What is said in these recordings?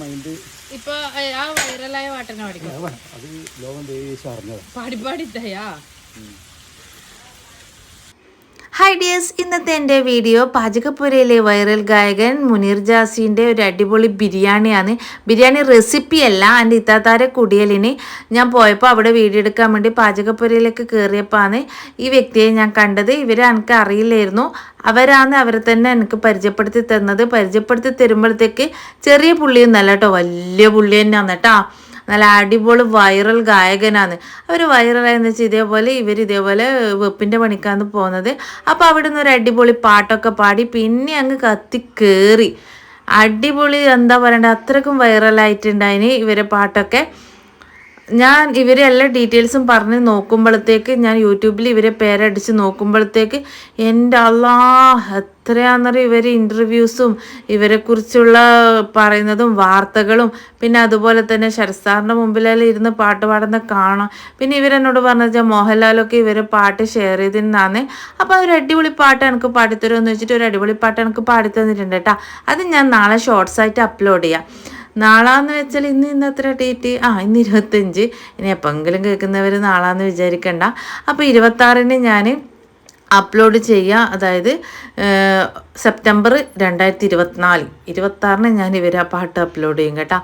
Mind ഇപ്പൊ ഏ, ആ വൈറലായ പാട്ടിനെ പാടിക്കും അത് ലോകം ദേശം അറിഞ്ഞത്. പാടി ഹായ് ഡിയേഴ്സ് ഇന്നത്തെ എന്റെ വീഡിയോ പാചകപ്പുരയിലെ വൈറൽ ഗായകൻ മുനീർ ജാസിന്റെ ഒരു അടിപൊളി ബിരിയാണിയാണ്. ബിരിയാണി റെസിപ്പി അല്ല എന്റെ ഇത്താത്താരെ കുടിയലിന് ഞാൻ പോയപ്പോൾ അവിടെ വീഡിയോ എടുക്കാൻ വേണ്ടി പാചകപ്പുരയിലേക്ക് കയറിയപ്പോഴാണ് ഈ വ്യക്തിയെ ഞാൻ കണ്ടത്. ഇവരെ എനിക്ക് അറിയില്ലായിരുന്നു. അവരാണ് അവരെ തന്നെ എനിക്ക് പരിചയപ്പെടുത്തി തന്നത്. പരിചയപ്പെടുത്തി തരുമ്പോഴത്തേക്ക് ചെറിയ പുള്ളിയൊന്നല്ല കേട്ടോ വലിയ പുള്ളി തന്നെയാണ് കേട്ടോ. നല്ല അടിപൊളി വൈറൽ ഗായകനാണ്. അവർ വൈറലായെന്ന് വെച്ചാൽ ഇതേപോലെ ഇവർ ഇതേപോലെ വെപ്പിന്റെ പണിക്കാന്ന് പോകുന്നത് അപ്പോൾ അവിടെ നിന്ന് ഒരു അടിപൊളി പാട്ടൊക്കെ പാടി പിന്നെ അങ്ങ് കത്തി കയറി അടിപൊളി എന്താ പറയണ്ടത് അത്രക്കും വൈറലായിട്ടുണ്ടായിന് ഇവരെ പാട്ടൊക്കെ. ഞാൻ ഇവരെ എല്ലാ ഡീറ്റെയിൽസും പറഞ്ഞ് നോക്കുമ്പോഴത്തേക്ക് ഞാൻ യൂട്യൂബിൽ ഇവരെ പേരടിച്ച് നോക്കുമ്പോഴത്തേക്ക് എന്റെ അല്ലാ എത്രയാണെന്നറിയ ഇവർ ഇന്റർവ്യൂസും ഇവരെക്കുറിച്ചുള്ള പറയുന്നതും വാർത്തകളും പിന്നെ അതുപോലെ തന്നെ ശരസാറിന്റെ മുമ്പിലെല്ലാം ഇരുന്ന് പാട്ട് പാടുന്ന കാണാം. പിന്നെ ഇവരെന്നോട് പറഞ്ഞാൽ മോഹൻലാലൊക്കെ ഇവരെ പാട്ട് ഷെയർ ചെയ്തിരുന്നാന്നേ അപ്പോൾ ഒരു അടിപൊളി പാട്ട് എനിക്ക് പാടിത്തരുമെന്ന് വെച്ചിട്ട് ഒരു അടിപൊളി പാട്ട് എനിക്ക് പാടിത്തന്നിട്ടുണ്ട് കേട്ടോ അത് ഞാൻ നാളെ ഷോർട്സായിട്ട് അപ്ലോഡ് ചെയ്യാം. നാളാന്ന് വെച്ചാൽ ഇന്ന് ഇന്ന് എത്ര ഡേറ്റ് ആ ഇന്ന് ഇരുപത്തഞ്ച് ഇനി എപ്പോഴെങ്കിലും കേൾക്കുന്നവർ നാളാന്ന് വിചാരിക്കണ്ട. അപ്പോൾ ഇരുപത്താറിന് ഞാൻ അപ്ലോഡ് ചെയ്യുക അതായത് സെപ്റ്റംബർ രണ്ടായിരത്തി ഇരുപത്തിനാല് ഇരുപത്താറിന് ഞാൻ ഇവർ ആ പാട്ട് അപ്ലോഡ് ചെയ്യും കേട്ടോ.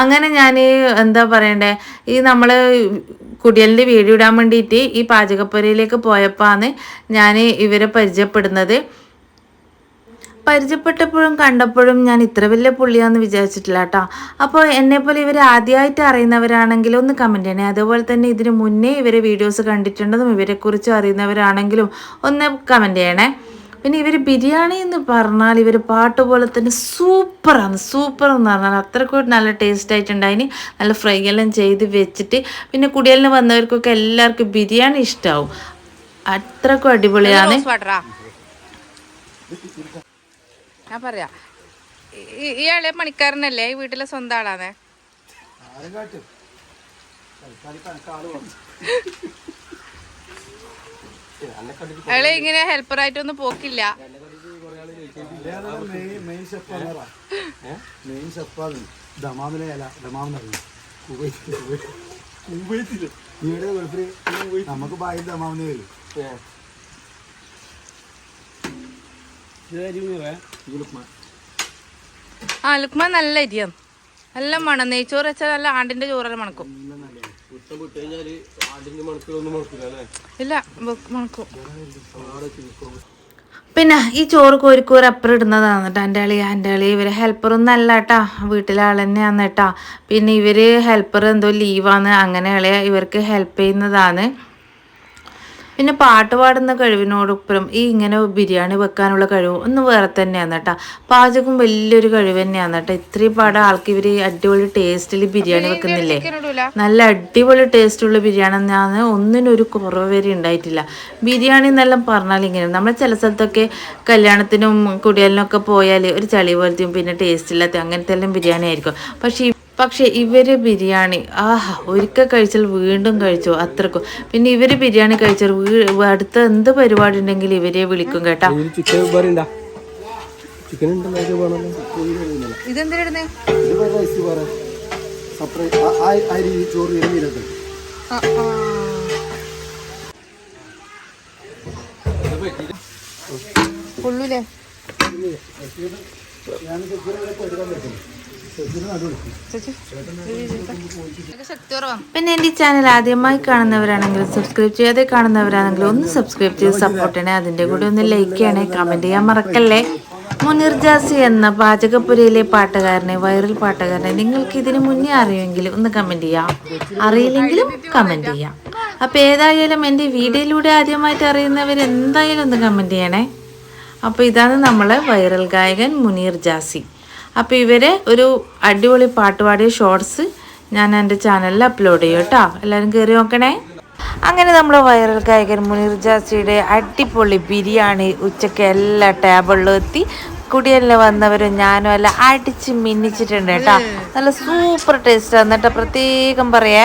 അങ്ങനെ ഞാൻ എന്താ പറയണ്ടേ? ഈ നമ്മൾ കുടിയലിന്റെ വീഡിയോ ഇടാൻ വേണ്ടിയിട്ട് ഈ പാചകപ്പുരയിലേക്ക് പോയപ്പോഴാണ് ഞാൻ ഇവരെ പരിചയപ്പെടുന്നത് പരിചയപ്പെട്ടപ്പോഴും കണ്ടപ്പോഴും ഞാൻ ഇത്ര വലിയ പുള്ളിയാന്ന് വിചാരിച്ചിട്ടില്ല കേട്ടോ അപ്പോൾ എന്നെപ്പോലെ ഇവർ ആദ്യമായിട്ട് അറിയുന്നവരാണെങ്കിൽ ഒന്ന് കമന്റ് ചെയ്യണേ. അതുപോലെ തന്നെ ഇതിന് മുന്നേ ഇവരെ വീഡിയോസ് കണ്ടിട്ടുണ്ടെന്നും ഇവരെക്കുറിച്ച് അറിയുന്നവരാണെങ്കിലും ഒന്ന് കമന്റ് ചെയ്യണേ. പിന്നെ ഇവർ ബിരിയാണി എന്ന് പറഞ്ഞാൽ ഇവർ പാട്ട് പോലെ തന്നെ സൂപ്പറാണ്. സൂപ്പർ എന്ന് പറഞ്ഞാൽ അത്രക്കും നല്ല ടേസ്റ്റ് ആയിട്ടുണ്ടായിന്. നല്ല ഫ്രൈ എല്ലാം ചെയ്ത് വെച്ചിട്ട് പിന്നെ കുടിയലിന് വന്നവർക്കൊക്കെ എല്ലാവർക്കും ബിരിയാണി ഇഷ്ടമാവും അത്രക്കും അടിപൊളിയാണ്. ഞാൻ പറയാ ഇയാളെ പണിക്കാരനല്ലേ? ഈ വീട്ടിലെ സ്വന്തം ആളാണേ അയാളെ ഇങ്ങനെ ഹെൽപ്പർ ഹെൽപ്പറായിട്ടൊന്നും പോക്കില്ല. നമുക്ക് ഷെഫാണ് മെയിൻ ഷെഫാണ് ആ ലുക്മാൻ നല്ല അരിയാണ്. നല്ല മണം. നെയ്ച്ചോറ് വെച്ചാൽ നല്ല ആണ്ടിന്റെ ചോറെല്ലാം മണക്കും. ഇല്ല പിന്നെ ഈ ചോറ് കോരിക്കോര് അപ്പുറം ഇടുന്നതാണ് കേട്ടോ എന്റെ അളി എന്റെ അളി ഇവരെ ഹെൽപ്പറൊന്നും അല്ല കേട്ടാ വീട്ടിലെ ആൾ തന്നെയാണ് കേട്ടാ പിന്നെ ഇവർ ഹെൽപ്പർ എന്തോ ലീവാണ് അങ്ങനെ ഇവർക്ക് ഹെൽപ്പ് ചെയ്യുന്നതാണ്. പിന്നെ പാട്ട് പാടുന്ന കഴിവിനോടൊപ്പം ഈ ഇങ്ങനെ ബിരിയാണി വെക്കാനുള്ള കഴിവ് ഒന്ന് വേറെ തന്നെയാണ് കേട്ടോ. പാചകം വലിയൊരു കഴിവ് തന്നെയാണ് കേട്ടോ. ഇത്രയും പാട് ആൾക്ക് ഇവർ അടിപൊളി ടേസ്റ്റിൽ ബിരിയാണി വെക്കുന്നില്ലേ? നല്ല അടിപൊളി ടേസ്റ്റുള്ള ബിരിയാണി തന്നെയാണ്. ഒന്നിനും ഒരു കുറവ് വരെ ഉണ്ടായിട്ടില്ല. ബിരിയാണി എന്നെല്ലാം പറഞ്ഞാൽ ഇങ്ങനെ നമ്മൾ ചില സ്ഥലത്തൊക്കെ കല്യാണത്തിനും കുടിയാലിനൊക്കെ പോയാൽ ഒരു ചളി പോലത്തെയും പിന്നെ ടേസ്റ്റ് ഇല്ലാത്ത അങ്ങനത്തെ എല്ലാം ബിരിയാണി ആയിരിക്കും. പക്ഷേ പക്ഷേ ഇവർ ബിരിയാണി ആഹ് ഒരിക്കൽ കഴിച്ചാൽ വീണ്ടും കഴിച്ചു അത്രക്കും. പിന്നെ ഇവർ ബിരിയാണി കഴിച്ചാൽ അടുത്ത എന്ത് പരിപാടി ഉണ്ടെങ്കിൽ ഇവരെ വിളിക്കും കേട്ടാ. ഇതെന്തിനാ ഇത് റൈസ് പറ സെപ്പറേറ്റ് പിന്നെ എന്റെ ചാനൽ ആദ്യമായി കാണുന്നവരാണെങ്കിൽ സബ്സ്ക്രൈബ് ചെയ്യാതെ കാണുന്നവരാണെങ്കിൽ ഒന്ന് സബ്സ്ക്രൈബ് ചെയ്ത് സപ്പോർട്ട് ചെയ്യണേ. അതിന്റെ കൂടെ ഒന്ന് ലൈക്ക് ചെയ്യണേ. കമന്റ് ചെയ്യാൻ മറക്കല്ലേ? മുനീർ ജാസി എന്ന പാചകപ്പുരയിലെ പാട്ടുകാരനെ വൈറൽ പാട്ടുകാരനെ നിങ്ങൾക്ക് ഇതിന് മുന്നേ അറിയുമെങ്കിൽ ഒന്ന് കമന്റ് ചെയ്യാം. അറിയില്ലെങ്കിലും കമന്റ് ചെയ്യാം. അപ്പോൾ ഏതായാലും എന്റെ വീഡിയോയിലൂടെ ആദ്യമായിട്ട് അറിയുന്നവർ എന്തായാലും ഒന്ന് കമന്റ് ചെയ്യണേ. അപ്പോൾ ഇതാണ് നമ്മളെ വൈറൽ ഗായകൻ മുനീർ ജാസി. അപ്പോൾ ഇവരെ ഒരു അടിപൊളി പാട്ടുപാടിയ ഷോർട്സ് ഞാൻ എന്റെ ചാനലിൽ അപ്ലോഡ് ചെയ്യും കേട്ടോ എല്ലാവരും കയറി നോക്കണേ. അങ്ങനെ നമ്മുടെ വൈറൽ ഗായകൻ മുനീർ ജാസിയുടെ അടിപൊളി ബിരിയാണി ഉച്ചയ്ക്ക് എല്ലാ ടേബിളിലും എത്തി. കുടിയല്ല വന്നവരും ഞാനും എല്ലാം അടിച്ച് മിന്നിച്ചിട്ടുണ്ട് കേട്ടോ നല്ല സൂപ്പർ ടേസ്റ്റ് എന്നിട്ട് പ്രത്യേകം പറയാ.